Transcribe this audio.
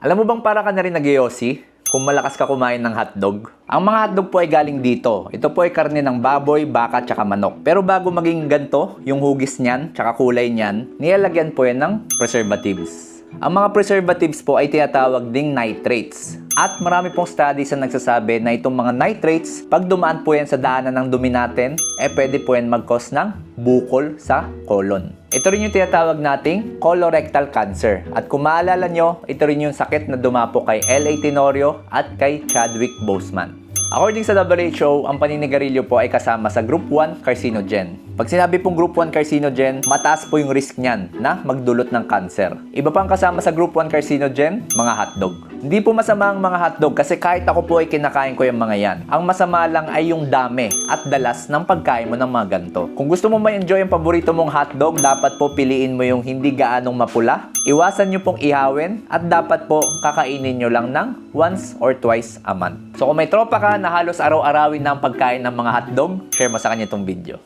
Alam mo bang para ka na rin nag kung malakas ka kumain ng hotdog? Ang mga hotdog po ay galing dito. Ito po ay karne ng baboy, baka, tsaka manok. Pero bago maging ganto, yung hugis niyan, tsaka kulay niyan, nilalagyan po yan ng preservatives. Ang mga preservatives po ay tinatawag ding nitrates. At marami pong studies na nagsasabi na itong mga nitrates, pag dumaan po yan sa daanan ng dumi natin, eh pwede po yan mag-cause ng bukol sa colon. Ito rin yung tinatawag nating colorectal cancer. At kung maalala nyo, ito rin yung sakit na dumapo kay L.A. Tenorio at kay Chadwick Boseman. According sa WHO, ang paninigarilyo po ay kasama sa Group 1 carcinogen. Pag sinabi pong Group 1 carcinogen, mataas po yung risk niyan na magdulot ng cancer. Iba pang kasama sa Group 1 carcinogen, mga hotdog. Hindi po masama ang mga hotdog kasi kahit ako po ay kinakain ko yung mga yan. Ang masama lang ay yung dami at dalas ng pagkain mo ng mga ganito. Kung gusto mo ma-enjoy ang paborito mong hotdog, dapat po piliin mo yung hindi gaanong mapula. Iwasan nyo pong ihawin at dapat po kakainin nyo lang ng once or twice a month. So kung may tropa ka na halos araw-arawin na pagkain ng mga hotdog, share mo sa kanya itong video.